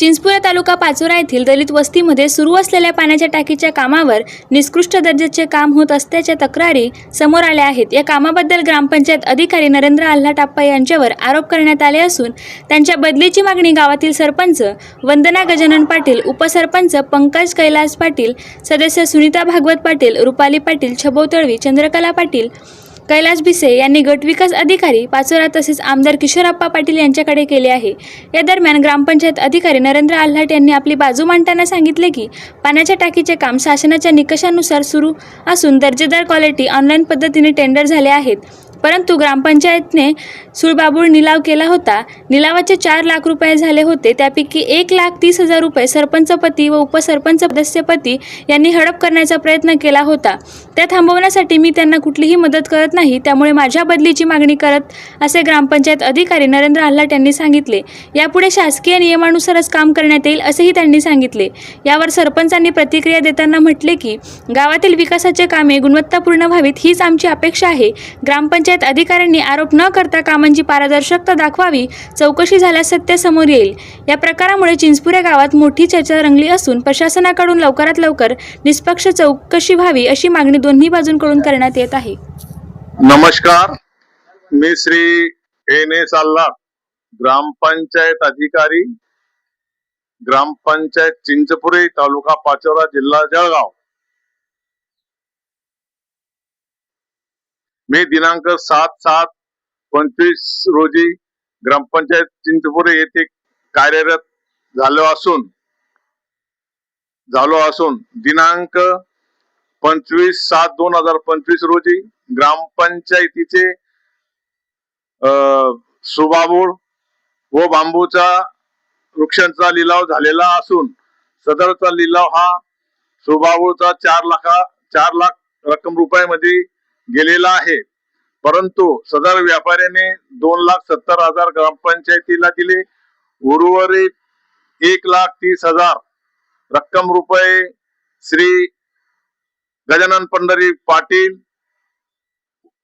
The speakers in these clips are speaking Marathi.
चिंचपुरा तालुका पाचोरा येथील दलित वस्तीमध्ये सुरू असलेल्या पाण्याच्या टाकीच्या कामावर निकृष्ट दर्जाचे काम होत असल्याच्या तक्रारी समोर आल्या आहेत. या कामाबद्दल ग्रामपंचायत अधिकारी नरेंद्र आल्हाटाप्पा यांच्यावर आरोप करण्यात आले असून त्यांच्या बदलीची मागणी गावातील सरपंच वंदना गजानन पाटील उपसरपंच पंकज कैलास पाटील सदस्य सुनीता भागवत पाटील रुपाली पाटील छबो तळवी चंद्रकला पाटील कैलास भिसे यांनी गटविकास अधिकारी पाचोरा तसेच आमदार किशोरप्पा पाटील यांच्याकडे केले आहे. या दरम्यान ग्रामपंचायत अधिकारी नरेंद्र आल्हाट यांनी आपली बाजू मांडताना सांगितले की पाण्याच्या टाकीचे काम शासनाच्या निकषानुसार सुरू असून दर्जेदार क्वालिटी ऑनलाईन पद्धतीने टेंडर झाले आहेत. परंतु ग्रामपंचायतने सुळबाबूळ निलाव केला होता. निलावाचे चार लाख रुपये झाले होते. त्यापैकी एक लाख तीस हजार रुपये सरपंचपती व उपसरपंच सदस्यपती यांनी हडप करण्याचा प्रयत्न केला होता. त्या थांबवण्यासाठी मी त्यांना कुठलीही मदत करत नाही त्यामुळे माझ्या बदलीची मागणी करत असे ग्रामपंचायत अधिकारी नरेंद्र आल्हाट यांनी सांगितले. यापुढे शासकीय नियमानुसारच काम करण्यात येईल असेही त्यांनी सांगितले. यावर सरपंचांनी प्रतिक्रिया देताना म्हटले की गावातील विकासाचे कामे गुणवत्तापूर्ण व्हावीत हीच आमची अपेक्षा आहे. ग्रामपंचायत अधिकाऱ्यांनी आरोप न करता कामांची पारदर्शकता दाखवावी चौकशी झाल्यास सत्य समोर येईल. या प्रकारामुळे चिंचपुरे गावात मोठी चर्चा रंगली असून प्रशासनाकडून लवकरात लवकर निष्पक्ष चौकशी व्हावी अशी मागणी दोन्ही बाजूंकडून करण्यात येत आहे. नमस्कार. मी श्री एन एस अल्ला ग्रामपंचायत अधिकारी ग्रामपंचायत चिंचपुरे तालुका पाचोरा जिल्हा जळगाव. मी दिनांक सात सात पंचवीस रोजी ग्रामपंचायत चिंचपुरे येथे कार्यरत झालो असून झालो असून दिनांक पंचवीस सात दोन हजार पंचवीस रोजी ग्रामपंचायतीचे अं, सुबाबूळ व बांबूचा वृक्षांचा लिलाव झालेला असून सदरचा लिलाव हा सुबाबूळचा चार लाखा चार लाख रक्कम रुपयामध्ये गेलेला आहे. परंतु सदर व्यापाऱ्याने दोन लाख सत्तर हजार ग्रामपंचायतीला दिले. उर्वरित एक लाख तीस हजार रक्कम रुपये श्री गजानन पंढरी पाटील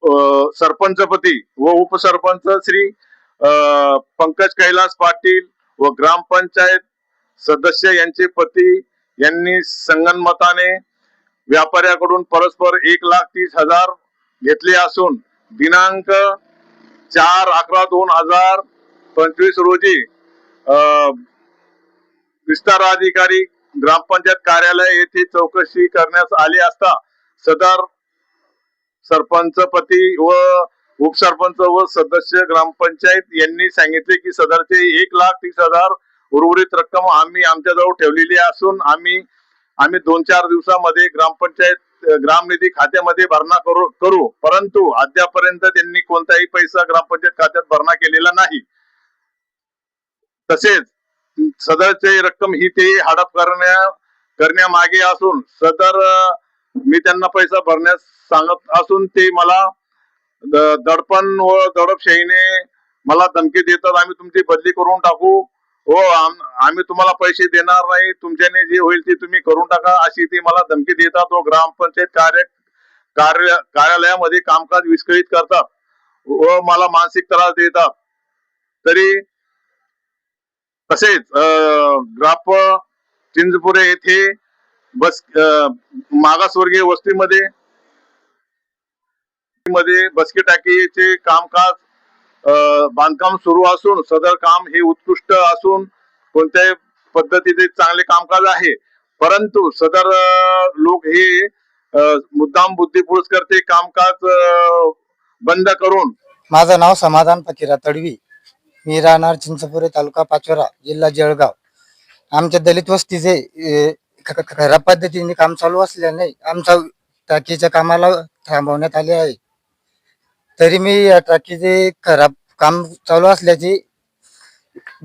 अं, सरपंचपती व उपसरपंच श्री पंकज कैलास पाटील व ग्रामपंचायत सदस्य यांचे पती यांनी संगनमताने व्यापाऱ्याकडून परस्पर एक लाख तीस हजार घेतले असून दिनांक चार अकरा दोन हजार पंचवीस रोजी विस्तार अधिकारी ग्रामपंचायत कार्यालय येथे चौकशी करण्यास आली असता सदर सरपंच पती व उपसरपंच व सदस्य ग्रामपंचायत यांनी सांगितले की सदरचे एक लाख तीस हजार उर्वरित रक्कम आम्ही आमच्याजवळ ठेवलेली असून आम्ही आम्ही दोन चार दिवसामध्ये ग्रामपंचायत ग्रामनिधी खात्यामध्ये भरणा करू करू. परंतु अद्यापर्यंत त्यांनी कोणताही पैसा ग्रामपंचायत खात्यात भरणा केलेला नाही. तसेच सदरची रक्कम ही ते हडप करण्या करण्यामागे असून सदर मी त्यांना पैसा भरण्यास सांगत असून ते मला द- दडपण व दडपशाहीने मला धमकी देतात. आम्ही तुमची बदली करून टाकू. हो आम्ही तुम्हाला पैसे देणार नाही. तुमच्याने जे होईल ते तुम्ही करून टाका. अशी ती मला धमकी देतात. व ग्रामपंचायत कार्य कार्य कार्यालयामध्ये कामकाज विस्कळीत करतात व मला मानसिक त्रास देतात. तरी तसेच ग्राप चिंचपुरे येथे बस मागासवर्गीय वस्तीमध्ये मध्ये बसके टाकीचे कामकाज बांधकाम सुरू असून सदर काम हे उत्कृष्ट असून कोणत्याही पद्धतीचे चांगले कामकाज आहे. परंतु सदर लोक हे मुद्दाम बुद्धिपुरुष करते कामकाज बंद करून माझं नाव समाधान फकीरा तडवी. मी राहणार चिंचपुरे तालुका पाचोरा जिल्हा जळगाव. आमच्या दलित वस्तीचे ए, ख- खराब पद्धतीने काम चालू असल्याने आमच्या टाकीच्या कामाला थांबवण्यात आले आहे. तरी मी या टाकीचे खराब काम चालू असल्याची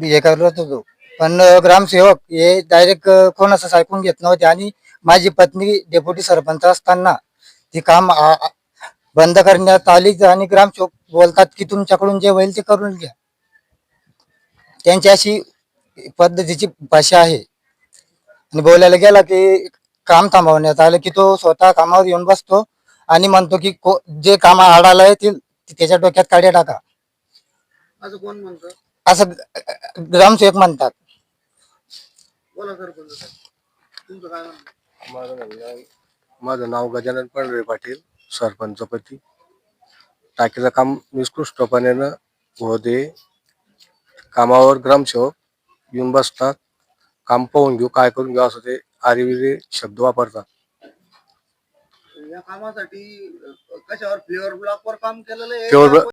हे करत होतो. पण ग्रामसेवक हे डायरेक्ट कोणाचंच ऐकून घेत नव्हते आणि माझी पत्नी डेप्युटी सरपंच असताना ती काम आ- बंद करण्यात आली आणि ग्रामसेवक बोलतात की तुमच्याकडून जे होईल ते करून घ्या. त्यांची अशी पद्धतीची भाषा आहे. आणि बोलायला गेला की काम थांबवण्यात आलं की तो स्वतः कामावर येऊन बसतो. आणि म्हणतो की को- जे काम आडाला येतील ते त्याच्या डोक्यात काड्या टाका. असं कोण म्हणतं? असं ग्रामसेवक म्हणतात. बोला सरपंच साहेब तुमचं काय म्हणणं? माझं म्हणणं आहे, माझं नाव गजानन पांढरे पाटील सरपंच पती टाकीचं काम निष्कृष्टपणे होऊ दे. कामावर ग्रामसेवक येऊन बसतात. काम पाहून घेऊ काय करून घेऊ असं ते आरिविरी शब्द वापरतात. या कामासाठी कशावर फ्लेवर ब्लॉक वर काम केलेलं आहे?